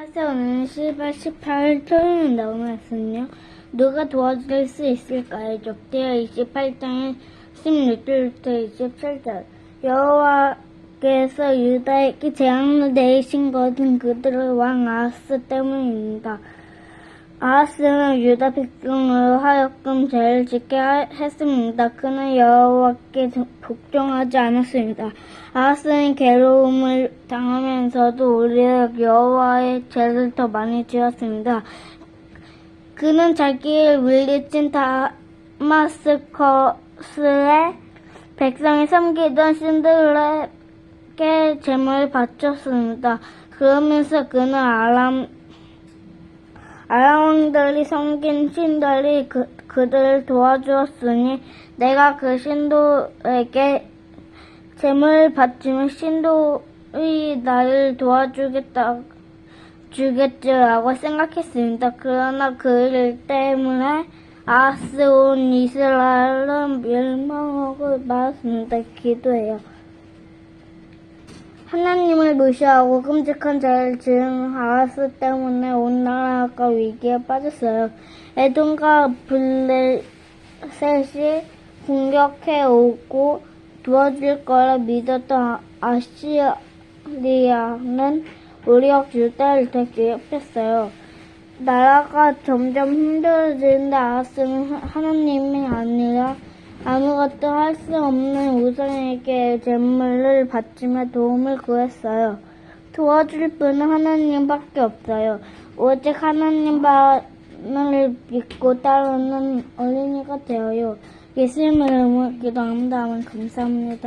안녕하세요. 오늘은 10월 18일 토요일 나오면서요. 누가 도와줄 수 있을까요? 족대어 28장에 16절부터 27절. 여호와께서 유다에게 재앙을 내리신 것은 그들의 왕 아하스 때문입니다. 아하스는 유다 백성으로 하여금 죄를 짓게 하- 했습니다. 그는 여호와께 복종하지 않았습니다. 아하스는 괴로움을 당하면서도 오히려 여호와의 죄를 더 많이 지었습니다. 그는 자기를 물리친 다마스커스의 백성이 섬기던 신들에게 제물을 바쳤습니다. 그러면서 그는 아람 아람왕들이 섬긴 신들이 그, 그들을 도와주었으니 내가 그 신도에게 재물을 바치면 신도의 나를 도와주겠다 주겠지라고 생각했습니다. 그러나 그 일 때문에 아스 온 이스라엘은 멸망하고 말았습니다. 기도해요. 하나님을 무시하고 끔찍한 죄를 지은 아하스 때문에 온 나라가 위기에 빠졌어요. 에돔과 블레셋이 공격해 오고 도와줄 거라 믿었던 아시리아는 오히려 유다를 더 괴롭혔어요. 나라가 점점 힘들어지는데 아하스는 하나님이 아니라 아무것도 할 수 없는 우상에게 재물을 바치며 도움을 구했어요. 도와줄 분은 하나님밖에 없어요. 오직 하나님만을 믿고 따르는 어린이가 되어요. 예수님의 이름으로 기도합니다. 감사합니다.